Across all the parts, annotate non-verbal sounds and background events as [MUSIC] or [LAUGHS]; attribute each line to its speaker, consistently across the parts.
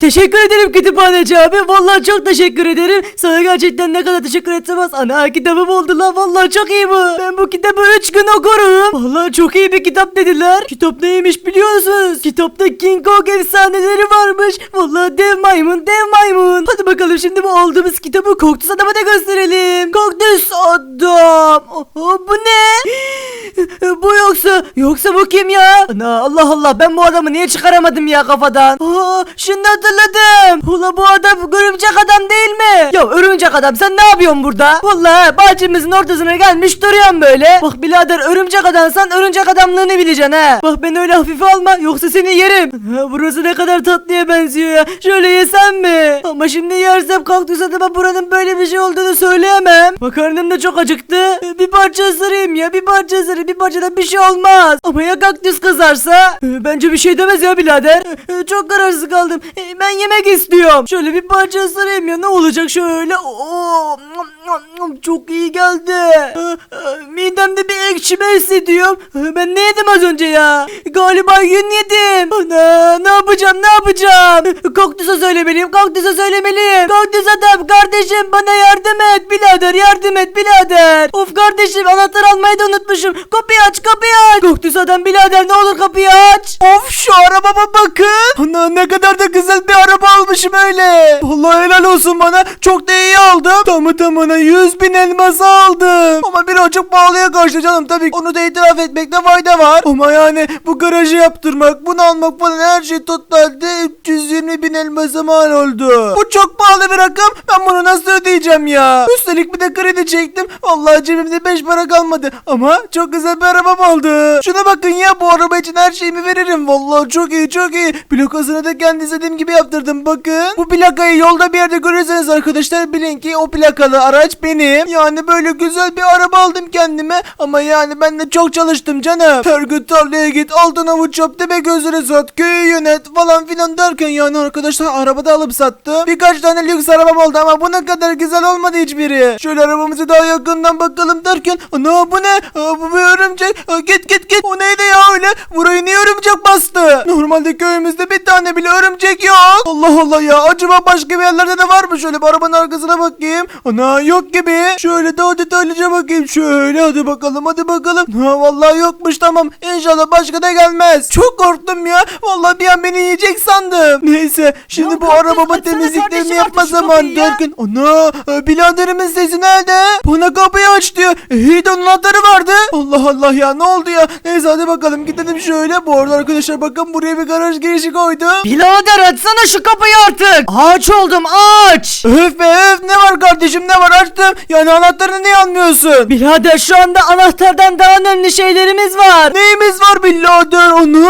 Speaker 1: Teşekkür ederim kütüphaneci abi. Vallahi çok teşekkür ederim. Sana gerçekten ne kadar teşekkür etsem az. Ana kitabım oldu lan. Vallahi çok iyi bu. Ben bu kitabı 3 gün okurum. Vallahi çok iyi bir kitap dediler. Kitap neymiş biliyor musunuz? Kitapta King Kong efsaneleri varmış. Vallahi dev maymun dev maymun. Hadi bakalım şimdi bu aldığımız kitabı Koktüs adama da gösterelim. Koktüs adam. Oho, bu ne? [GASPS] bu yoksa yoksa bu kim ya? Ana Allah Allah ben bu adamı niye çıkaramadım ya kafadan? Aa, şimdi hatırladım. Ula bu adam örümcek adam değil mi? Ya örümcek adam sen ne yapıyorsun burada? Vallahi bahçemizin ortasına gelmiş duruyorsun böyle. Bak birader örümcek adamsan örümcek adamlığını bileceksin ha. Bak beni öyle hafife alma yoksa seni yerim. Burası ne kadar tatlıya benziyor ya. Şöyle yesem mi? Ama şimdi yersem kaktüs adama buranın böyle bir şey olduğunu söyleyemem. Bak karnım da çok acıktı. Bir parça ısırayım ya bir parça ısırayım bir parçadan bir şey olmaz. Ama ya kaktüs kızarsa? Bence bir şey demez ya birader. Çok kararsız kaldım. Ben yemek istiyorum. Şöyle bir parça ısırayım ya ne olacak şöyle. Oo, çok iyi geldi. Ee, e, Midemde bir ekşime hissediyorum. Ee, Ben ne yedim az önce ya? Galiba yün yedim. Ana ne yapacağım ne yapacağım? Kaktüse söylemeliyim kaktüse söylemeliyim. Kaktüs adam kardeşim bana yardım et birader yardım et birader. Of kardeşim anahtar almayı da unutmuşum. Kapıyı aç kapıyı aç. Kaktüs adam birader ne olur kapıyı aç. Of şu arabama bakın. Ana ne kadar da güzel bir araba almışım öyle. Vallahi helal olsun bana. Çok da iyi aldım. Tamı tamına 100 bin elmas aldım. Ama birazcık pahalıya karşı canım. Tabii onu da itiraf etmekte fayda var. Ama yani bu garajı yaptırmak, bunu almak falan her şey totalde 320 bin elmasa mal oldu. Bu çok pahalı bir rakam. Ben bunu nasıl ödeyeceğim ya? Üstelik bir de kredi çektim. Vallahi cebimde 5 para kalmadı. Ama çok güzel bir arabam oldu. Şuna bakın ya bu araba için her şeyimi veririm. Vallahi çok iyi çok iyi. Plakasını da kendi istediğim gibi yaptırdım bakın. Bu plakayı yolda bir yerde görürseniz arkadaşlar bilin ki o plakalı araç benim. Yani böyle güzel bir araba aldım kendime. Ama yani ben de çok çalıştım canım. Her gün tarlaya git altın avuç yap tepe gözleri sat köyü yönet falan filan derken yani arkadaşlar arabada alıp sattım. Birkaç tane lüks arabam oldu ama bu ne kadar güzel olmadı hiçbiri. Şöyle arabamızı daha yakından bakalım derken ana bu ne? Aa, bu bir örümcek. Aa, git git git. O neydi ya öyle? Burayı niye örümcek bastı? Normalde köyümüzde bir tane bile örümcek yok. Allah Allah ya. Acaba başka bir yerlerde de var mı? Şöyle bir arabanın arkasına bakayım. Ana yok gibi. Şöyle daha detaylıca bakayım. Şöyle hadi bakalım hadi bakalım. Ha vallahi yokmuş tamam. İnşallah başka da gelmez. Çok korktum ya. Vallahi bir an beni yiyecek sandım. Neyse şimdi
Speaker 2: Ya
Speaker 1: bu
Speaker 2: kardeş,
Speaker 1: arabamın
Speaker 2: açsana
Speaker 1: temizliklerini
Speaker 2: kardeşim
Speaker 1: yapma
Speaker 2: artık şu
Speaker 1: zamanı
Speaker 2: kapıyı ya.
Speaker 1: derken. Ana e, biraderimin sesi nerede? Bana kapıyı aç diyor. E, iyi de onun anahtarı vardı. Allah Allah ya ne oldu ya? Neyse hadi bakalım gidelim şöyle. Bu arada arkadaşlar bakın buraya bir garaj girişi koydum.
Speaker 2: Birader açsana şu kapıyı artık. Aç oldum aç.
Speaker 1: Öf be öf ne var kardeşim ne var açtım. Yani anahtarını niye almıyorsun?
Speaker 2: Birader şu anda anahtardan daha önemli şeylerimiz var.
Speaker 1: Neyimiz var birader onu?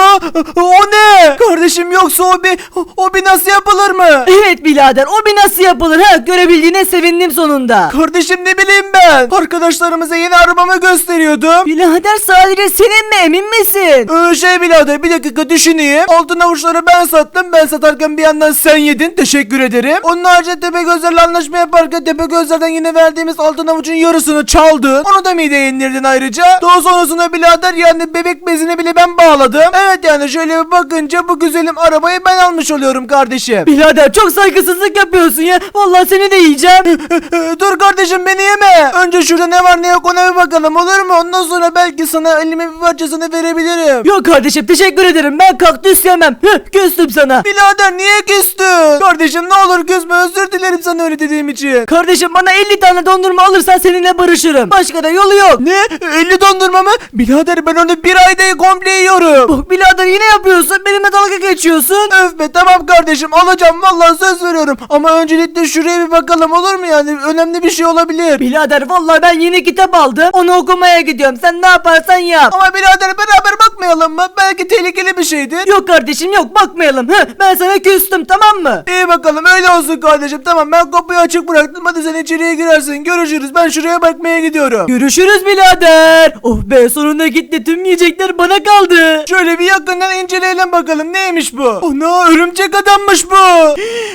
Speaker 1: O ne? Kardeşim yoksa o bir o bir nasıl yapılır mı?
Speaker 2: Evet birader o bir nasıl yapılır ha görebildiğine sevindim sonunda.
Speaker 1: Kardeşim ne bileyim ben. Arkadaşlarımıza yeni arabamı gösteriyordum.
Speaker 2: Birader sadece senin mi emin misin?
Speaker 1: Ee, şey birader bir dakika düşüneyim. Altın avuçları ben sattım. Ben satarken bir yandan sen yedin. Teşekkür ederim. Onun haricinde Tepegözler'le anlaşma yaparken Tepegözler'den yine verdiğimiz altın avucun yarısını çaldın. Onu da mideye indirdin ayrıca. Daha sonrasında birader yani bebek bezini bile ben bağladım. Evet yani şöyle bir bakınca bu güzelim arabayı ben almış oluyorum kardeşim.
Speaker 2: Birader çok saygısızlık yapıyorsun ya. Vallahi seni de yiyeceğim. [LAUGHS]
Speaker 1: Dur kardeşim beni yeme. Önce şurada ne var ne yok ona bir bakalım olur mu? Ondan sonra belki sana elime bir parçasını verebilirim.
Speaker 2: Yok kardeşim teşekkür ederim ben kaktüs yemem. Hıh, küstüm sana.
Speaker 1: Birader niye küstün? Kardeşim ne olur küsme özür dilerim sana öyle dediğim için.
Speaker 2: Kardeşim bana 50 tane dondurma alırsan seninle barışırım. Başka da yolu yok.
Speaker 1: Ne? 50 dondurma mı? Birader ben onu bir ayda komple yiyorum.
Speaker 2: Bak birader yine yapıyorsun. Benimle dalga geçiyorsun.
Speaker 1: Öf be tamam kardeşim alacağım vallahi söz veriyorum. Ama öncelikle şuraya bir bakalım olur mu yani? Önemli bir şey olabilir.
Speaker 2: Birader vallahi ben yeni kitap aldım. Onu okumaya gidiyorum. Sen ne yaparsan yap.
Speaker 1: Ama birader beraber bakmayalım mı? Belki tehlikeli bir şeydir.
Speaker 2: Yok kardeşim yok bakmayalım. Hı, ben sana küstüm tamam mı?
Speaker 1: İyi bakalım öyle olsun kardeşim tamam ben kapıyı açık bıraktım hadi sen içeriye girersin. Görüşürüz. Ben şuraya bakmaya gidiyorum.
Speaker 2: Görüşürüz birader. Oh be sonunda gitti tüm yiyecekler bana kaldı.
Speaker 1: Şöyle bir yakından inceleyelim bakalım neymiş bu? Ana örümcek adammış bu.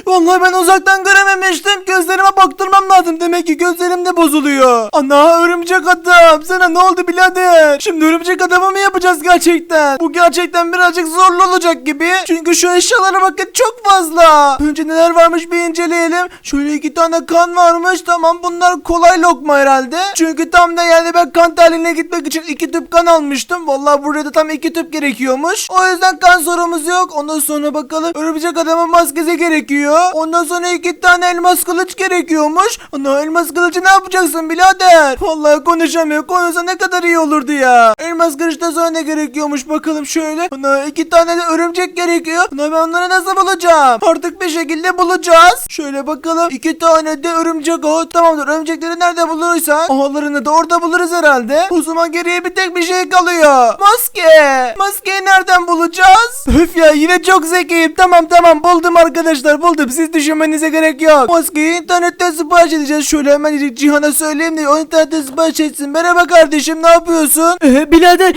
Speaker 1: [GASPS] Vallahi ben uzaktan görememiştim. Gözlerime baktırmam lazım. Demek ki gözlerim de bozuluyor. Ana örümcek adam. Sana ne oldu birader? Şimdi örümcek adamı mı yapacağız gerçekten? Bu gerçekten birazcık zorlu olacak gibi. Çünkü şu eşyalara bakın çok fazla. Önce neler varmış bir inceleyelim. Şöyle iki tane kan varmış. Tamam bunlar kolay lokma herhalde. Çünkü tam da yani ben kan tahliliğine gitmek için iki tüp kan almıştım. Vallahi burada tam iki tüp gerekiyormuş. O yüzden kan sorumuz yok. Ondan sonra bakalım örümcek adamın maskesi gerekiyor. Ondan sonra iki tane elmas kılıç gerekiyormuş. Ana elmas kılıcı ne yapacaksın birader? Vallahi konuşamıyor. Konuşsa ne kadar iyi olurdu ya. Elmas kılıçtan sonra ne gerekiyormuş bakalım şöyle. Ana iki tane de örümcek gerekiyor. Ana ben onları nasıl bulacağım? Artık bir şekilde bulacağız. Şöyle bakalım. iki tane de örümcek o. Tamamdır örümcekleri nerede bulursak ağlarını da orada buluruz herhalde. O zaman geriye bir tek bir şey kalıyor. Maske. Maskeyi nereden bulacağız? Öf ya yine çok zekiyim. Tamam tamam buldum arkadaşlar buldum. Siz düşünmenize gerek yok. Maskeyi internetten sipariş edeceğiz. Şöyle hemen Cihan'a söyleyeyim de o internetten sipariş etsin. Merhaba kardeşim ne yapıyorsun?
Speaker 2: Ee, birader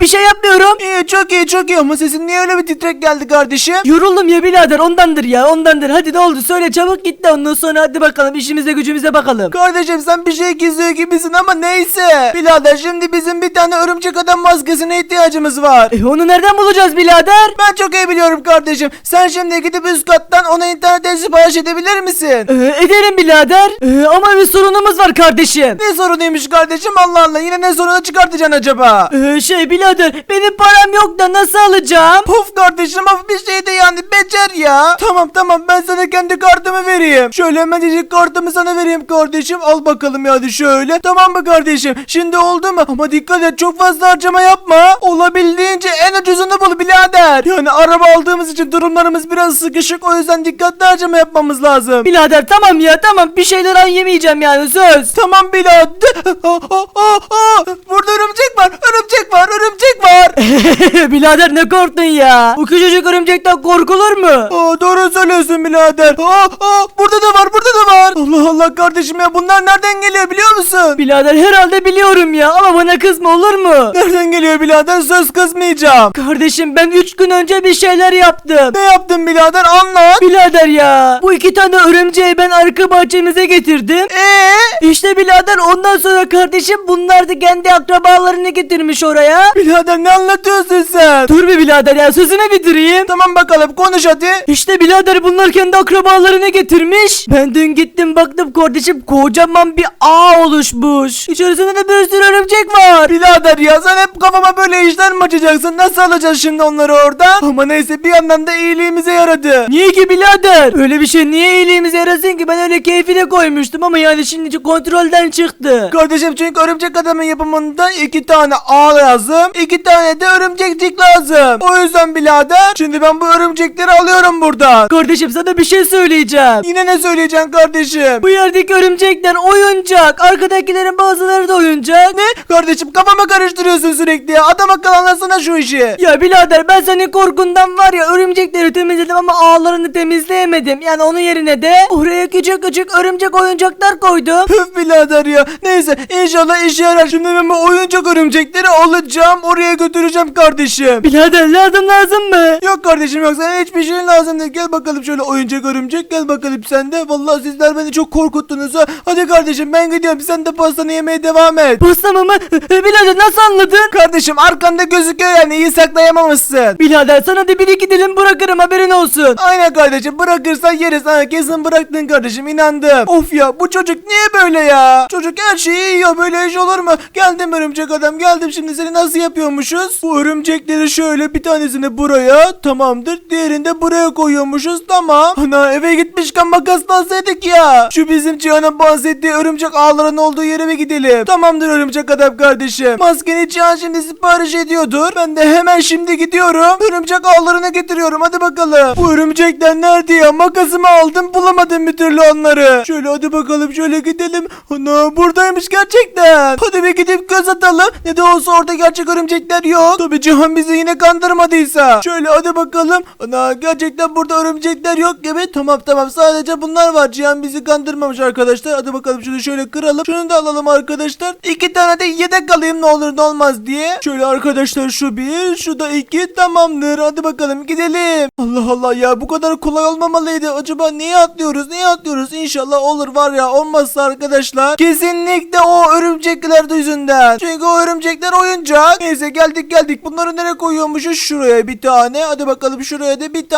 Speaker 2: bir şey yapmıyorum.
Speaker 1: İyi çok iyi çok iyi ama sesin niye öyle bir titrek geldi kardeşim?
Speaker 2: Yoruldum ya birader ondandır ya ondandır. Hadi ne oldu söyle çabuk git de ondan sonra hadi bakalım işimize gücümüze bakalım.
Speaker 1: Kardeşim sen bir şey gizliyor gibisin ama neyse. Birader şimdi bizim bir tane örümcek adam maskesine ihtiyacımız var.
Speaker 2: E, onu nereden bulacağız birader?
Speaker 1: Ben çok iyi biliyorum kardeşim. Sen şimdi gidip üst kattan ona internetten sipariş edebilir misin?
Speaker 2: Ee, ederim birader. Ee, ama bir sorunumuz var kardeşim.
Speaker 1: Ne sorunuymuş kardeşim Allah Allah yine ne sorunu çıkartacaksın acaba?
Speaker 2: Ee, şey birader benim param yok da nasıl alacağım?
Speaker 1: Puf kardeşim hafif bir şey de yani becer ya. Tamam tamam ben sana kendi kartımı vereyim. Şöyle hemencik kartımı sana vereyim kardeşim. Al bakalım ya hadi şöyle. Tamam mı kardeşim? Şimdi oldu mu? Ama dikkat et çok fazla harcama yapma. Olabildiğince en ucuzunu bul birader. Yani araba aldığımız için durumlarımız biraz sıkışık. O yüzden dikkatli harcama yapmamız lazım.
Speaker 2: Birader tamam ya tamam bir şeyler an yemeyeceğim yani söz.
Speaker 1: Tamam birader. [LAUGHS] Aa, aa, aa. Burada örümcek var. Örümcek var. Örümcek var. [LAUGHS]
Speaker 2: birader ne korktun ya? Bu küçücük örümcekten korkulur mu?
Speaker 1: Aa, doğru söylüyorsun birader. Aa, aa, burada da var burada da var. Allah Allah kardeşim ya bunlar nereden geliyor biliyor musun?
Speaker 2: Birader herhalde biliyorum ya ama bana kızma olur mu?
Speaker 1: Nereden geliyor birader söz kızmayacağım.
Speaker 2: Kardeşim ben 3 gün önce bir şeyler yaptım.
Speaker 1: Ne yaptın birader anlat.
Speaker 2: Birader ya bu iki tane örümceği ben arka bahçemize getirdim.
Speaker 1: Eee?
Speaker 2: İşte birader ondan sonra kardeşim bunlar da kendi akrabalarını getirmiş oraya.
Speaker 1: Birader ne anlatıyorsun sen?
Speaker 2: Dur bir birader ya sözünü bitireyim.
Speaker 1: Tamam bakalım konuş hadi.
Speaker 2: İşte birader bunlar kendi akrabalarını getirmiş. Ben dün gittim baktım kardeşim kocaman bir ağ oluşmuş. İçerisinde de bir sürü örümcek var.
Speaker 1: Birader ya sen hep kafama böyle işler mi açacaksın? Nasıl alacağız şimdi onları oradan? Ama neyse bir yandan da iyiliğimize yaradı.
Speaker 2: Niye ki birader? Öyle bir şey niye iyiliğimize yarasın ki ben öyle keyfine koymuştum ama yani şimdi kontrolden çıktı.
Speaker 1: Kardeşim çünkü örümcek adamın yapımında iki tane ağ lazım. iki tane de örümcekcik lazım. O yüzden birader şimdi ben bu örümcekleri alıyorum buradan.
Speaker 2: Kardeşim sana bir şey söyleyeceğim.
Speaker 1: Yine ne söyleyeceksin kardeşim?
Speaker 2: Bu yerdeki örümcekler oyuncak. Arkadakilerin bazıları da oyuncak.
Speaker 1: Ne? Kardeşim kafamı karıştırıyorsun sürekli ya. Adam akıl anlasana şu işi.
Speaker 2: Ya birader ben senin korkundan var ya örümcekleri temizledim ama ağlarını temizleyemedim. Yani onun yerine de oraya küçük küçük örümcek oyuncaklar koydum.
Speaker 1: Püf birader ya. Neyse inşallah işe yarar. Şimdi ben bu oyuncak örümcekleri alacağım. Oraya götüreceğim kardeşim.
Speaker 2: Birader lazım lazım mı?
Speaker 1: Yok kardeşim yok sana hiçbir şey lazım değil. Gel bakalım şöyle oyuncak örümcek gel bakalım sen de. Vallahi sizler beni çok korkuttunuz ha. Hadi kardeşim ben gidiyorum sen de pastanı yemeye devam et.
Speaker 2: Pasta mı mı? Birader nasıl anladın?
Speaker 1: Kardeşim arkanda gözüküyor yani iyi saklayamamışsın.
Speaker 2: Birader sana da bir iki dilim bırakırım haberin olsun.
Speaker 1: Aynen kardeşim bırakırsan yeriz ha kesin bıraktın kardeşim inandım. Of ya bu çocuk niye böyle ya? Çocuk her şeyi yiyor böyle iş olur mu? Geldim örümcek adam geldim şimdi seni nasıl yapıyormuşuz? Bu örümcekleri şöyle bir tanesini buraya tamamdır diğerini de buraya koyuyormuşuz tamam. Ana eve gitmişken makaslasaydık ya. Şu bizim Cihan'ın bahsettiği örümcek ağların olduğu yere mi gidelim? Tamamdır örümcek adam kardeşim. Maskeni Cihan şimdi sipariş ediyordur. Ben de hemen şimdi gidiyorum. Örümcek ağlarını getiriyorum hadi bakalım. Bu örümcekler nerede ya? Makasımı aldım bulamadım bir türlü onları. Şöyle hadi bakalım şöyle gidelim. Ana buradaymış gerçekten. Hadi bir gidip göz atalım. Ne de olsa orada gerçek örümcekler yok. Tabii Cihan bizi yine kandırmadıysa. Şöyle hadi bakalım. Ana gerçekten burada örümcekler yok gibi. Tamam tamam sadece bunlar var. Cihan bizi kandırmamış arkadaşlar. Hadi bakalım şunu şöyle kıralım. Şunu da alalım arkadaşlar. İki tane de yedek alayım ne olur ne olmaz diye. Şöyle arkadaşlar şu bir şu da iki tamamdır. Hadi bakalım gidelim. Allah Allah ya bu kadar kolay olmamalıydı. Acaba niye atlıyoruz niye atlıyoruz? İnşallah olur var ya olmazsa arkadaşlar. Kesinlikle o örümcekler de yüzünden. Çünkü o örümcekler oyuncak. Neyse geldik geldik. Bunları nereye koyuyormuşuz? Şuraya bir tane. Hadi bakalım şuraya da bir tane.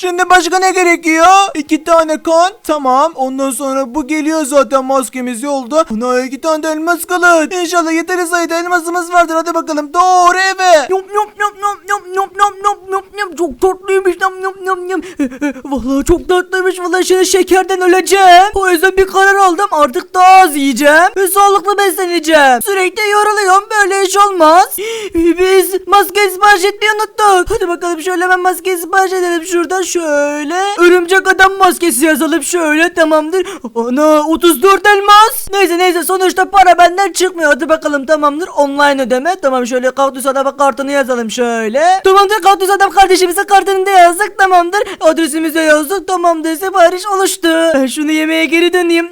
Speaker 1: Şimdi başka ne gerekiyor? İki tane kan. Tamam. Ondan sonra bu geliyor zaten maskemiz yolda. Buna iki tane de elmas kılıç. İnşallah yeteri sayıda elmasımız vardır. Hadi bakalım doğru eve.
Speaker 2: Yum yum yum yum yum yum yum yum yum yum çok tatlıymış yum yum yum yum [LAUGHS] Vallahi çok tatlıymış vallahi şimdi şekerden öleceğim O yüzden bir karar aldım artık daha az yiyeceğim Ve sağlıklı besleneceğim Sürekli yoruluyorum böyle iş olmaz [GASPS] Biz maske sipariş etmeyi unuttuk Hadi bakalım şöyle hemen maske sipariş edelim şuradan şöyle Örümcek adam maskesi yazalım şöyle tamamdır. Ana 34 elmas. Neyse neyse sonuçta para benden çıkmıyor. Hadi bakalım tamamdır. Online ödeme. Tamam şöyle kaktüs adama kartını yazalım şöyle. Tamamdır kaktüs adam kardeşimize kartını da yazdık. Tamamdır. Adresimizi de yazdık. Tamamdır sipariş oluştu. Şunu yemeğe geri döneyim.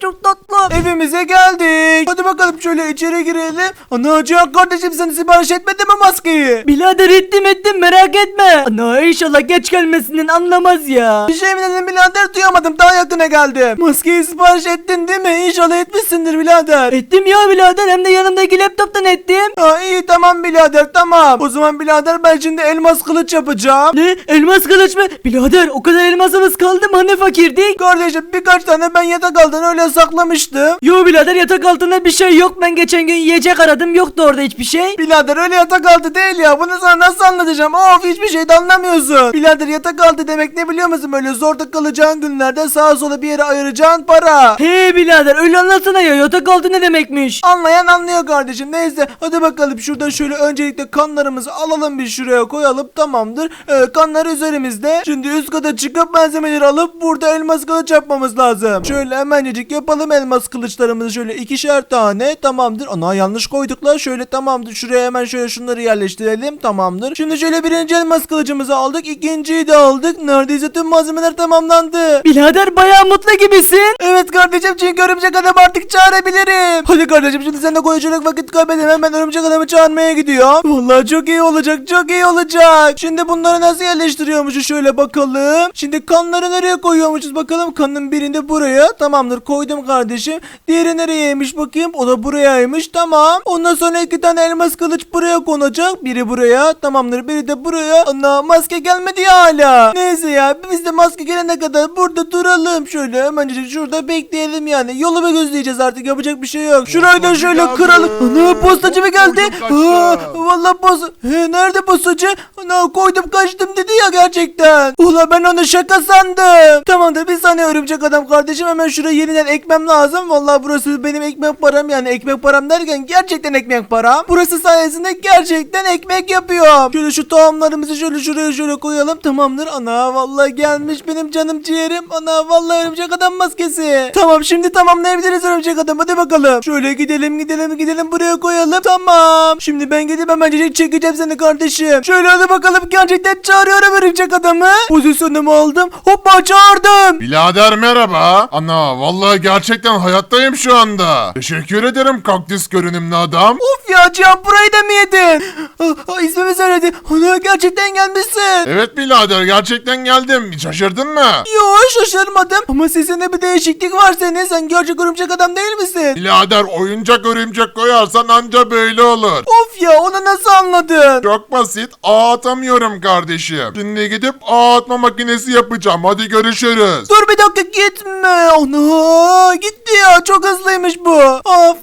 Speaker 2: Çok tatlı.
Speaker 1: Evimize geldik. Hadi bakalım şöyle içeri girelim. Ana Cihan kardeşim sen sipariş etmedin mi maskeyi?
Speaker 2: Birader ettim ettim. Merak etme Ana inşallah geç gelmesinden anlamaz ya
Speaker 1: Bir şey mi dedin birader duyamadım daha yakına geldim. Maskeyi sipariş ettin değil mi? İnşallah etmişsindir birader.
Speaker 2: Ettim ya birader hem de yanımdaki laptoptan ettim
Speaker 1: Ha iyi tamam birader tamam. O zaman birader ben şimdi elmas kılıç yapacağım.
Speaker 2: Ne elmas kılıç mı? Birader o kadar elmasımız kaldı mı hani fakirdik?
Speaker 1: Kardeşim birkaç tane ben yatak altına öyle saklamıştım.
Speaker 2: Yo birader yatak altında bir şey yok ben geçen gün yiyecek aradım yoktu orada hiçbir şey.
Speaker 1: Birader öyle yatak altı değil ya. Bunu sana nasıl anlatacağım? Of hiçbir şey de anlamıyorsun. Birader yatak altı demek ne biliyor musun? Böyle zorda kalacağın günlerde sağa sola bir yere ayıracağın para.
Speaker 2: He birader öyle anlatsana ya yatak altı ne demekmiş?
Speaker 1: Anlayan anlıyor kardeşim. Neyse hadi bakalım şurada şöyle öncelikle kanlarımızı alalım bir şuraya koyalım tamamdır. Ee, kanlar üzerimizde. Şimdi üst kata çıkıp malzemeleri alıp burada elmas kılıç yapmamız lazım. Şöyle hemencecik yapalım elmas kılıçlarımızı şöyle ikişer tane tamamdır. Ana yanlış koyduk la şöyle tamamdır. Şuraya hemen şöyle şunları yerleştirelim tamamdır. Şimdi şöyle birinci elmas kılıcımızı aldık. ikinciyi de aldık. Neredeyse tüm malzemeler tamamlandı.
Speaker 2: Birader bayağı mutlu gibisin.
Speaker 1: Evet kardeşim çünkü örümcek adam artık çağırabilirim. Hadi kardeşim şimdi sen de koyacak vakit kaybedemem. Hemen örümcek adamı çağırmaya gidiyor. Vallahi çok iyi olacak çok iyi olacak. Şimdi bunları nasıl yerleştiriyormuşuz şöyle bakalım. Şimdi kanları nereye koyuyormuşuz bakalım. Kanın birinde buraya. Tamamdır koydum kardeşim. Diğeri nereyeymiş bakayım. O da burayaymış tamam. Ondan sonra iki tane elmas kılıç buraya konacak. Biri buraya tamamdır biri de buraya. Ana maske gelmedi ya hala. Neyse ya biz de maske gelene kadar burada duralım. Şöyle hemen şurada bekleyelim yani. Yolu mu gözleyeceğiz artık yapacak bir şey yok. Şurayı da şöyle kıralım. Ana postacı mı geldi? Aa, vallahi post... He, nerede postacı? Ana koydum kaçtım dedi ya gerçekten. Ula ben onu şaka sandım. Tamamdır bir saniye örümcek adam kardeşim hemen şuraya yeniden ekmem lazım. Vallahi burası benim ekmek param yani ekmek param derken gerçekten ekmek param. Burası sayesinde gerçekten ekmek yapıyorum. Şöyle şu tohumlarımızı şöyle şuraya şöyle koyalım tamamdır. Ana vallahi gelmiş benim canım ciğerim. Ana vallahi örümcek adam maskesi. Tamam şimdi tamamlayabiliriz örümcek adam hadi bakalım. Şöyle gidelim gidelim gidelim buraya koyalım. Tamam. Şimdi ben gidip hemen çekeceğim seni kardeşim. Şöyle hadi bakalım gerçekten çağırıyorum örümcek adamı. Pozisyonumu aldım. Hoppa çağırdım.
Speaker 3: Birader merhaba. Ana vallahi gerçekten hayattayım şu anda. Teşekkür ederim kaktüs görünümlü adam.
Speaker 1: Of ya Cihan burayı da mı yedin? Ah, ah, ismimi söyledi. Ana gerçekten gelmişsin.
Speaker 3: Evet birader gerçekten geldim. Şaşırdın mı?
Speaker 1: Yo şaşırmadım. Ama sesinde bir değişiklik var senin. Sen gerçek örümcek adam değil misin?
Speaker 3: Birader oyuncak örümcek koyarsan anca böyle olur.
Speaker 1: Of ya onu nasıl anladın?
Speaker 3: Çok basit. Ağ atamıyorum kardeşim. Şimdi gidip ağ atma makinesi yapacağım. Hadi görüşürüz.
Speaker 1: Dur bir dakika gitme. Ana gitti ya çok hızlıymış bu. Of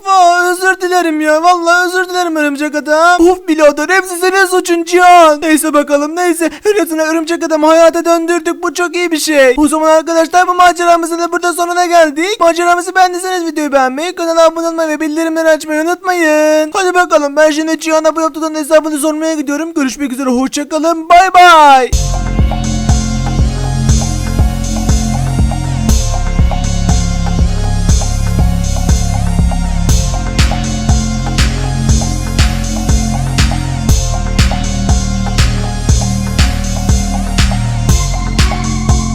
Speaker 1: özür dilerim ya. Vallahi özür dilerim örümcek adam. Of birader hepsi senin suçun Cihan. Neyse bakalım neyse. Öylesine örümcek adamı hayata döndürdük. Bu çok iyi bir şey. O zaman arkadaşlar bu maceramızın da burada sonuna geldik. Maceramızı beğendiyseniz videoyu beğenmeyi, kanala abone olmayı ve bildirimleri açmayı unutmayın. Hadi bakalım ben şimdi Cihan'a bu yaptığının hesabını sormaya gidiyorum. Görüşmek üzere hoşçakalın. Bay bay.